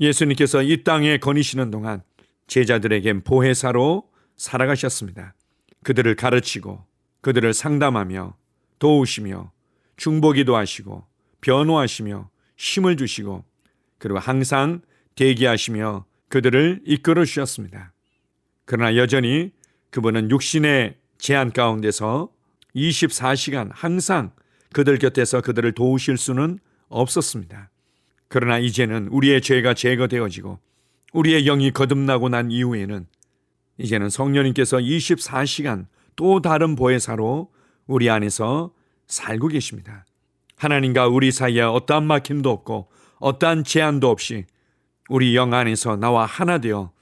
예수님께서 이 땅에 거니시는 동안 제자들에겐 보혜사로 살아가셨습니다. 그들을 가르치고 그들을 상담하며 도우시며 중보기도 하시고 변호하시며 힘을 주시고 그리고 항상 대기하시며 그들을 이끌어 주셨습니다. 그러나 여전히 그분은 육신의 제한 가운데서 24시간 항상 그들 곁에서 그들을 도우실 수는 없었습니다. 그러나 이제는 우리의 죄가 제거되어지고 우리의 영이 거듭나고 난 이후에는 이제는 성령님께서 24시간 또 다른 보혜사로 우리 안에서 살고 계십니다. 하나님과 우리 사이에 어떠한 막힘도 없고 어떠한 제한도 없이 우리 영 안에서 나와 하나 되어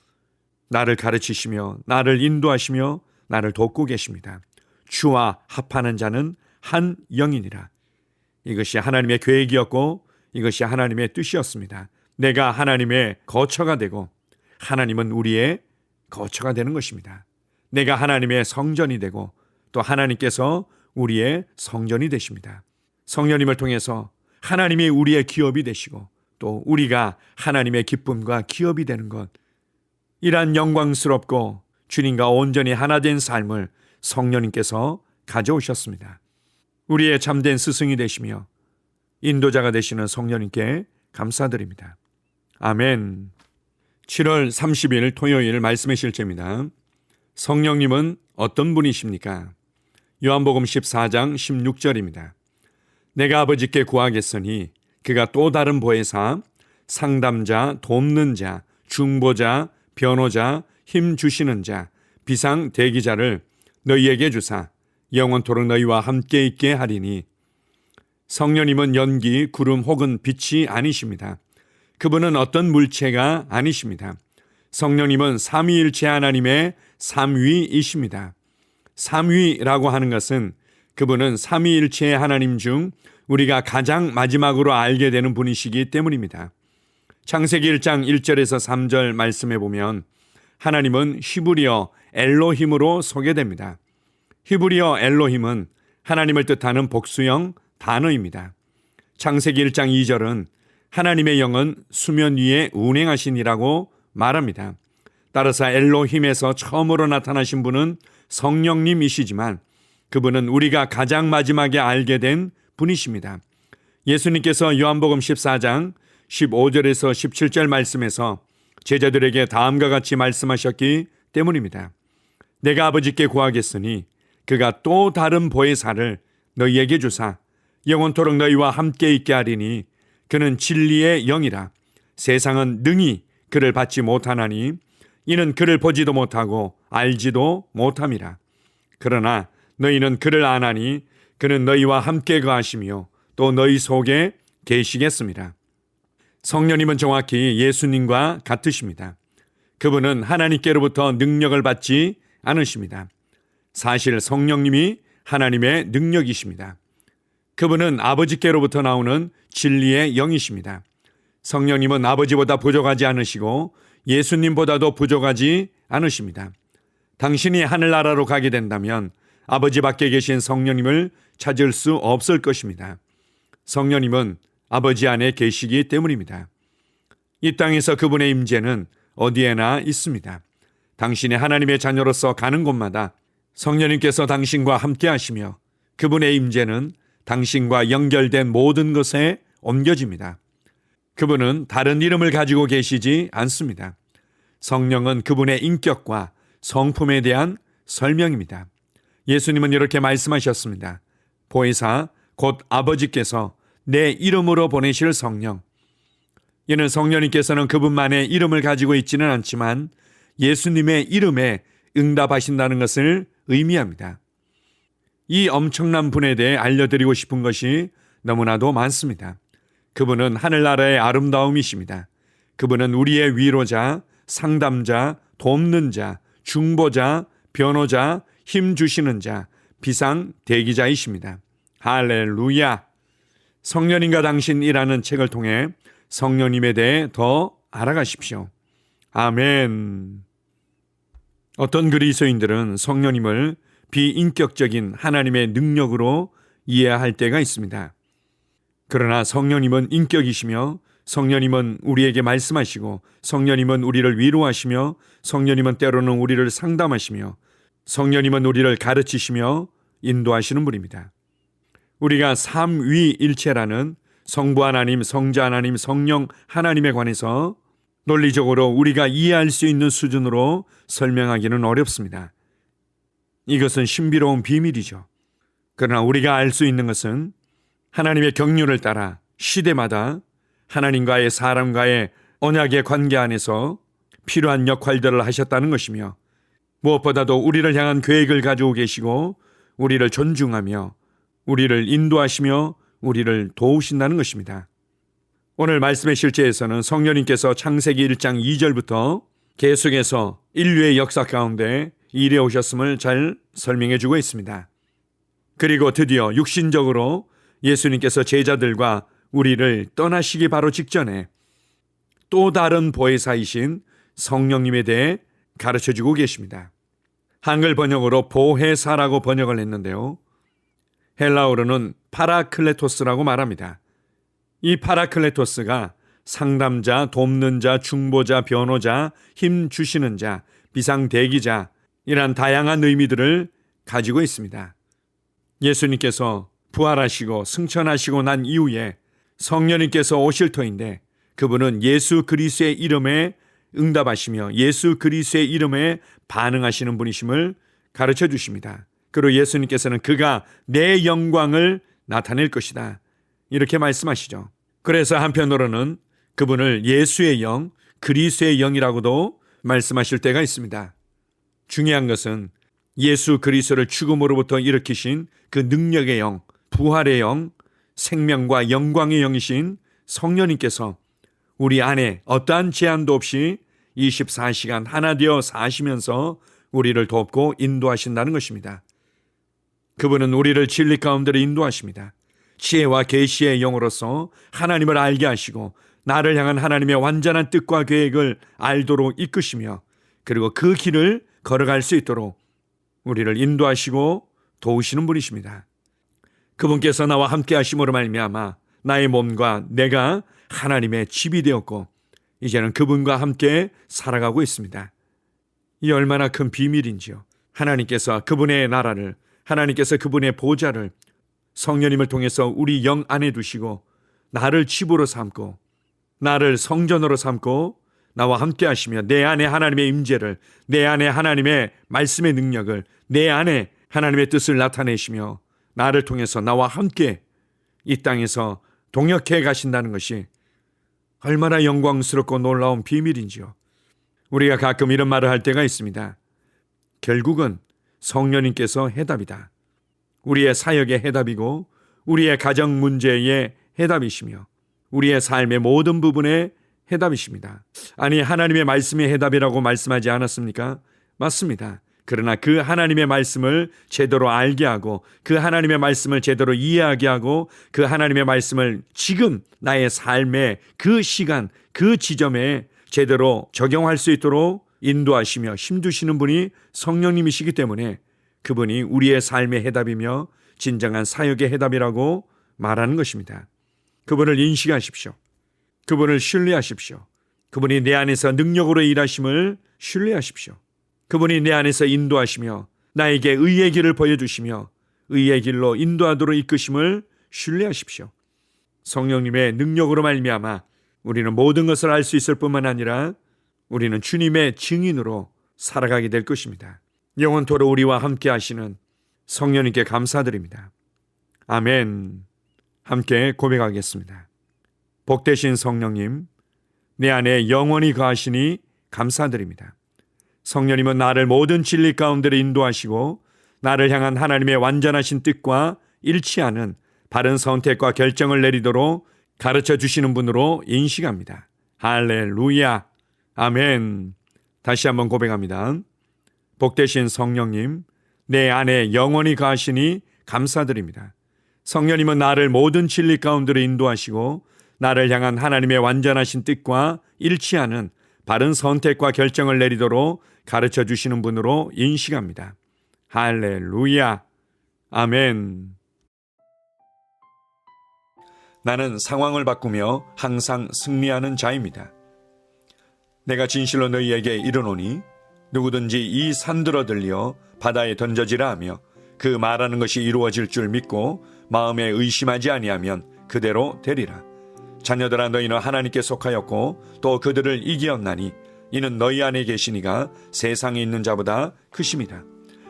나를 가르치시며 나를 인도하시며 나를 돕고 계십니다. 주와 합하는 자는 한 영이니라. 이것이 하나님의 계획이었고 이것이 하나님의 뜻이었습니다. 내가 하나님의 거처가 되고 하나님은 우리의 거처가 되는 것입니다. 내가 하나님의 성전이 되고 또 하나님께서 우리의 성전이 되십니다. 성령님을 통해서 하나님이 우리의 기업이 되시고 또 우리가 하나님의 기쁨과 기업이 되는 것 이러한 영광스럽고 주님과 온전히 하나 된 삶을 성령님께서 가져오셨습니다. 우리의 참된 스승이 되시며 인도자가 되시는 성령님께 감사드립니다. 아멘. 7월 30일 토요일 말씀의 실제입니다. 성령님은 어떤 분이십니까? 요한복음 14장 16절입니다. 내가 아버지께 구하겠으니 그가 또 다른 보혜사, 상담자, 돕는 자, 중보자, 변호자, 힘 주시는 자, 비상 대기자를 너희에게 주사 영원토록 너희와 함께 있게 하리니 성령님은 연기, 구름 혹은 빛이 아니십니다. 그분은 어떤 물체가 아니십니다. 성령님은 삼위일체 하나님의 삼위이십니다. 삼위라고 하는 것은 그분은 삼위일체의 하나님 중 우리가 가장 마지막으로 알게 되는 분이시기 때문입니다. 창세기 1장 1절에서 3절 말씀해 보면 하나님은 히브리어 엘로힘으로 소개됩니다. 히브리어 엘로힘은 하나님을 뜻하는 복수형 단어입니다. 창세기 1장 2절은 하나님의 영은 수면 위에 운행하시니라고 말합니다. 따라서 엘로힘에서 처음으로 나타나신 분은 성령님이시지만 그분은 우리가 가장 마지막에 알게 된 분이십니다. 예수님께서 요한복음 14장 15절에서 17절 말씀에서 제자들에게 다음과 같이 말씀하셨기 때문입니다. 내가 아버지께 구하겠으니 그가 또 다른 보혜사를 너희에게 주사 영원토록 너희와 함께 있게 하리니 그는 진리의 영이라 세상은 능히 그를 받지 못하나니 이는 그를 보지도 못하고 알지도 못함이라 그러나 너희는 그를 아나니 그는 너희와 함께 거하시며 또 너희 속에 계시겠습니다. 성령님은 정확히 예수님과 같으십니다. 그분은 하나님께로부터 능력을 받지 않으십니다. 사실 성령님이 하나님의 능력이십니다. 그분은 아버지께로부터 나오는 진리의 영이십니다. 성령님은 아버지보다 부족하지 않으시고 예수님보다도 부족하지 않으십니다. 당신이 하늘나라로 가게 된다면 아버지 밖에 계신 성령님을 찾을 수 없을 것입니다. 성령님은 아버지 안에 계시기 때문입니다. 이 땅에서 그분의 임재는 어디에나 있습니다. 당신의 하나님의 자녀로서 가는 곳마다 성령님께서 당신과 함께 하시며 그분의 임재는 당신과 연결된 모든 것에 옮겨집니다. 그분은 다른 이름을 가지고 계시지 않습니다. 성령은 그분의 인격과 성품에 대한 설명입니다. 예수님은 이렇게 말씀하셨습니다. 보혜사 곧 아버지께서 내 이름으로 보내실 성령. 이는 성령님께서는 그분만의 이름을 가지고 있지는 않지만 예수님의 이름에 응답하신다는 것을 의미합니다. 이 엄청난 분에 대해 알려드리고 싶은 것이 너무나도 많습니다. 그분은 하늘나라의 아름다움이십니다. 그분은 우리의 위로자, 상담자, 돕는 자, 중보자, 변호자, 힘 주시는 자, 비상 대기자이십니다. 할렐루야! 성령님과 당신이라는 책을 통해 성령님에 대해 더 알아가십시오. 아멘. 어떤 그리스도인들은 성령님을 비인격적인 하나님의 능력으로 이해할 때가 있습니다. 그러나 성령님은 인격이시며 성령님은 우리에게 말씀하시고 성령님은 우리를 위로하시며 성령님은 때로는 우리를 상담하시며 성령님은 우리를 가르치시며 인도하시는 분입니다. 우리가 삼위일체라는 성부 하나님, 성자 하나님, 성령 하나님에 관해서 논리적으로 우리가 이해할 수 있는 수준으로 설명하기는 어렵습니다. 이것은 신비로운 비밀이죠. 그러나 우리가 알 수 있는 것은 하나님의 경륜을 따라 시대마다 하나님과의 사람과의 언약의 관계 안에서 필요한 역할들을 하셨다는 것이며 무엇보다도 우리를 향한 계획을 가지고 계시고 우리를 존중하며 우리를 인도하시며 우리를 도우신다는 것입니다. 오늘 말씀의 실제에서는 성령님께서 창세기 1장 2절부터 계속해서 인류의 역사 가운데 일해 오셨음을 잘 설명해 주고 있습니다. 그리고 드디어 육신적으로 예수님께서 제자들과 우리를 떠나시기 바로 직전에 또 다른 보혜사이신 성령님에 대해 가르쳐 주고 계십니다. 한글 번역으로 보혜사라고 번역을 했는데요. 헬라어로는 파라클레토스라고 말합니다. 이 파라클레토스가 상담자, 돕는 자, 중보자, 변호자, 힘 주시는 자, 비상 대기자 이란 다양한 의미들을 가지고 있습니다. 예수님께서 부활하시고 승천하시고 난 이후에 성령님께서 오실 터인데 그분은 예수 그리스의 이름에 응답하시며 예수 그리스의 이름에 반응하시는 분이심을 가르쳐 주십니다. 그리고 예수님께서는 그가 내 영광을 나타낼 것이다. 이렇게 말씀하시죠. 그래서 한편으로는 그분을 예수의 영, 그리스의 영이라고도 말씀하실 때가 있습니다. 중요한 것은 예수 그리스도를 죽음으로부터 일으키신 그 능력의 영, 부활의 영, 생명과 영광의 영이신 성령님께서 우리 안에 어떠한 제한도 없이 24시간 하나 되어 사시면서 우리를 돕고 인도하신다는 것입니다. 그분은 우리를 진리 가운데로 인도하십니다. 지혜와 계시의 영으로서 하나님을 알게 하시고 나를 향한 하나님의 완전한 뜻과 계획을 알도록 이끄시며 그리고 그 길을 걸어갈 수 있도록 우리를 인도하시고 도우시는 분이십니다. 그분께서 나와 함께 하심으로 말미암아 나의 몸과 내가 하나님의 집이 되었고 이제는 그분과 함께 살아가고 있습니다. 이 얼마나 큰 비밀인지요. 하나님께서 그분의 나라를 하나님께서 그분의 보좌를 성령님을 통해서 우리 영 안에 두시고 나를 집으로 삼고 나를 성전으로 삼고 나와 함께 하시며 내 안에 하나님의 임재를 내 안에 하나님의 말씀의 능력을 내 안에 하나님의 뜻을 나타내시며 나를 통해서 나와 함께 이 땅에서 동역해 가신다는 것이 얼마나 영광스럽고 놀라운 비밀인지요. 우리가 가끔 이런 말을 할 때가 있습니다. 결국은 성령님께서 해답이다. 우리의 사역의 해답이고 우리의 가정 문제의 해답이시며 우리의 삶의 모든 부분의 해답이십니다. 아니 하나님의 말씀이 해답이라고 말씀하지 않았습니까? 맞습니다. 그러나 그 하나님의 말씀을 제대로 알게 하고 그 하나님의 말씀을 제대로 이해하게 하고 그 하나님의 말씀을 지금 나의 삶의 그 시간 그 지점에 제대로 적용할 수 있도록 인도하시며 힘주시는 분이 성령님이시기 때문에 그분이 우리의 삶의 해답이며 진정한 사역의 해답이라고 말하는 것입니다. 그분을 인식하십시오. 그분을 신뢰하십시오. 그분이 내 안에서 능력으로 일하심을 신뢰하십시오. 그분이 내 안에서 인도하시며 나에게 의의 길을 보여주시며 의의 길로 인도하도록 이끄심을 신뢰하십시오. 성령님의 능력으로 말미암아 우리는 모든 것을 알 수 있을 뿐만 아니라 우리는 주님의 증인으로 살아가게 될 것입니다. 영원토록 우리와 함께 하시는 성령님께 감사드립니다. 아멘. 함께 고백하겠습니다. 복되신 성령님, 내 안에 영원히 거하시니 감사드립니다. 성령님은 나를 모든 진리 가운데로 인도하시고 나를 향한 하나님의 완전하신 뜻과 일치하는 바른 선택과 결정을 내리도록 가르쳐 주시는 분으로 인식합니다. 할렐루야. 아멘. 다시 한번 고백합니다. 복되신 성령님, 내 안에 영원히 가시니 감사드립니다. 성령님은 나를 모든 진리 가운데로 인도하시고 나를 향한 하나님의 완전하신 뜻과 일치하는 바른 선택과 결정을 내리도록 가르쳐 주시는 분으로 인식합니다. 할렐루야. 아멘. 나는 상황을 바꾸며 항상 승리하는 자입니다. 내가 진실로 너희에게 이르노니 누구든지 이 산들어 들려 바다에 던져지라 하며 그 말하는 것이 이루어질 줄 믿고 마음에 의심하지 아니하면 그대로 되리라. 자녀들아 너희는 하나님께 속하였고 또 그들을 이기었나니 이는 너희 안에 계시니가 세상에 있는 자보다 크심이라.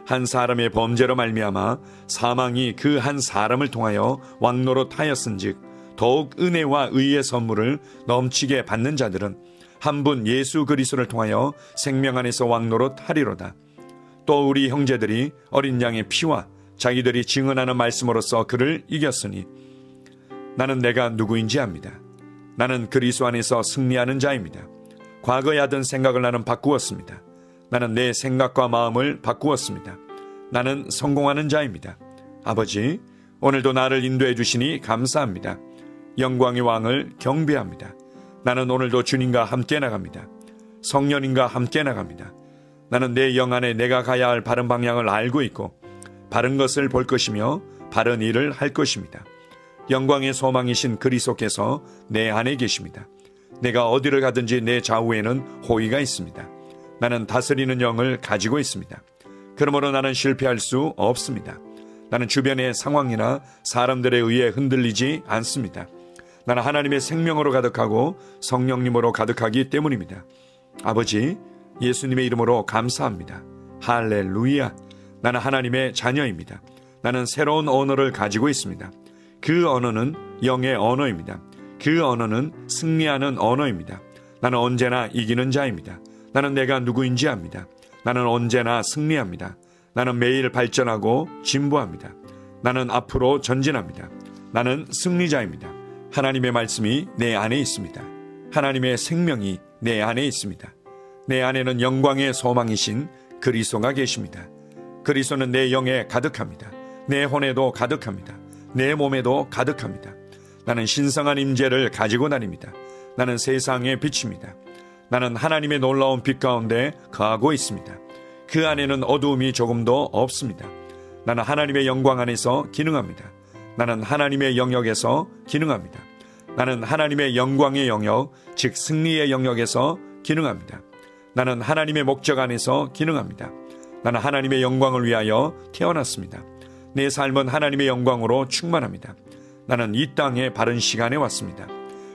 한 사람의 범죄로 말미암아 사망이 그 한 사람을 통하여 왕노로 하였은즉 더욱 은혜와 의의 선물을 넘치게 받는 자들은 한 분 예수 그리스도를 통하여 생명 안에서 왕노로 하리로다. 또 우리 형제들이 어린 양의 피와 자기들이 증언하는 말씀으로써 그를 이겼으니 나는 내가 누구인지 압니다. 나는 그리스도 안에서 승리하는 자입니다. 과거에 하던 생각을 나는 바꾸었습니다. 나는 내 생각과 마음을 바꾸었습니다. 나는 성공하는 자입니다. 아버지, 오늘도 나를 인도해 주시니 감사합니다. 영광의 왕을 경배합니다. 나는 오늘도 주님과 함께 나갑니다. 성령님과 함께 나갑니다. 나는 내 영 안에 내가 가야 할 바른 방향을 알고 있고 바른 것을 볼 것이며 바른 일을 할 것입니다. 영광의 소망이신 그리스도께서 내 안에 계십니다. 내가 어디를 가든지 내 좌우에는 호의가 있습니다. 나는 다스리는 영을 가지고 있습니다. 그러므로 나는 실패할 수 없습니다. 나는 주변의 상황이나 사람들에 의해 흔들리지 않습니다. 나는 하나님의 생명으로 가득하고 성령님으로 가득하기 때문입니다. 아버지, 예수님의 이름으로 감사합니다. 할렐루야. 나는 하나님의 자녀입니다. 나는 새로운 언어를 가지고 있습니다. 그 언어는 영의 언어입니다. 그 언어는 승리하는 언어입니다. 나는 언제나 이기는 자입니다. 나는 내가 누구인지 압니다. 나는 언제나 승리합니다. 나는 매일 발전하고 진보합니다. 나는 앞으로 전진합니다. 나는 승리자입니다. 하나님의 말씀이 내 안에 있습니다. 하나님의 생명이 내 안에 있습니다. 내 안에는 영광의 소망이신 그리스도가 계십니다. 그리스도는 내 영에 가득합니다. 내 혼에도 가득합니다. 내 몸에도 가득합니다. 나는 신성한 임재를 가지고 다닙니다. 나는 세상의 빛입니다. 나는 하나님의 놀라운 빛 가운데 거하고 있습니다. 그 안에는 어두움이 조금도 없습니다. 나는 하나님의 영광 안에서 기능합니다. 나는 하나님의 영역에서 기능합니다. 나는 하나님의 영광의 영역, 즉 승리의 영역에서 기능합니다. 나는 하나님의 목적 안에서 기능합니다. 나는 하나님의 영광을 위하여 태어났습니다. 내 삶은 하나님의 영광으로 충만합니다. 나는 이 땅에 바른 시간에 왔습니다.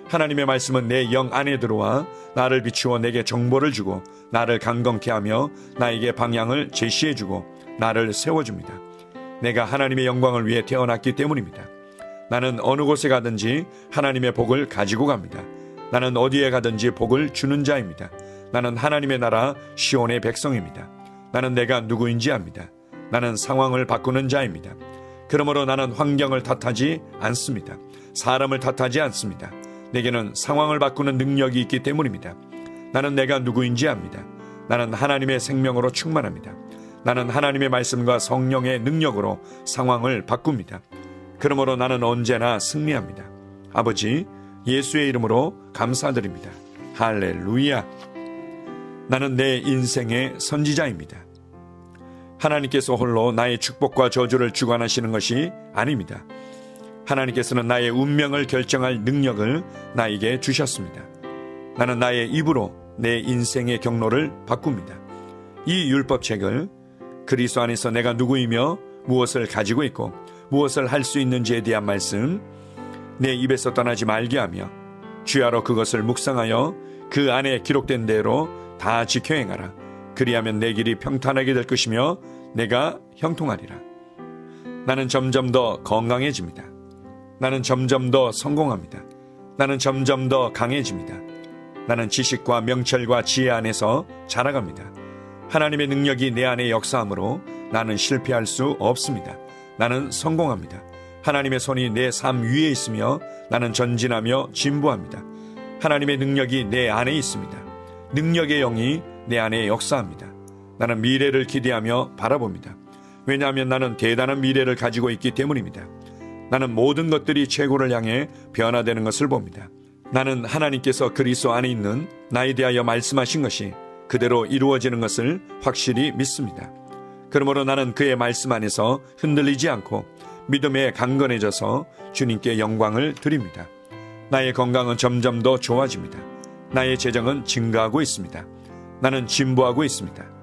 하나님의 말씀은 내 영 안에 들어와 나를 비추어 내게 정보를 주고 나를 강건케 하며 나에게 방향을 제시해 주고 나를 세워 줍니다. 내가 하나님의 영광을 위해 태어났기 때문입니다. 나는 어느 곳에 가든지 하나님의 복을 가지고 갑니다. 나는 어디에 가든지 복을 주는 자입니다. 나는 하나님의 나라 시온의 백성입니다. 나는 내가 누구인지 압니다. 나는 상황을 바꾸는 자입니다. 그러므로 나는 환경을 탓하지 않습니다. 사람을 탓하지 않습니다. 내게는 상황을 바꾸는 능력이 있기 때문입니다. 나는 내가 누구인지 압니다. 나는 하나님의 생명으로 충만합니다. 나는 하나님의 말씀과 성령의 능력으로 상황을 바꿉니다. 그러므로 나는 언제나 승리합니다. 아버지, 예수의 이름으로 감사드립니다. 할렐루야. 나는 내 인생의 선지자입니다. 하나님께서 홀로 나의 축복과 저주를 주관하시는 것이 아닙니다. 하나님께서는 나의 운명을 결정할 능력을 나에게 주셨습니다. 나는 나의 입으로 내 인생의 경로를 바꿉니다. 이 율법책을 그리스도 안에서 내가 누구이며 무엇을 가지고 있고 무엇을 할 수 있는지에 대한 말씀 내 입에서 떠나지 말게 하며 주야로 그것을 묵상하여 그 안에 기록된 대로 다 지켜 행하라. 그리하면 내 길이 평탄하게 될 것이며 내가 형통하리라. 나는 점점 더 건강해집니다. 나는 점점 더 성공합니다. 나는 점점 더 강해집니다. 나는 지식과 명철과 지혜 안에서 자라갑니다. 하나님의 능력이 내 안에 역사하므로 나는 실패할 수 없습니다. 나는 성공합니다. 하나님의 손이 내 삶 위에 있으며 나는 전진하며 진보합니다. 하나님의 능력이 내 안에 있습니다. 능력의 영이 내 안에 역사합니다. 나는 미래를 기대하며 바라봅니다. 왜냐하면 나는 대단한 미래를 가지고 있기 때문입니다. 나는 모든 것들이 최고를 향해 변화되는 것을 봅니다. 나는 하나님께서 그리스도 안에 있는 나에 대하여 말씀하신 것이 그대로 이루어지는 것을 확실히 믿습니다. 그러므로 나는 그의 말씀 안에서 흔들리지 않고 믿음에 강건해져서 주님께 영광을 드립니다. 나의 건강은 점점 더 좋아집니다. 나의 재정은 증가하고 있습니다. 나는 진보하고 있습니다.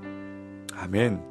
아멘.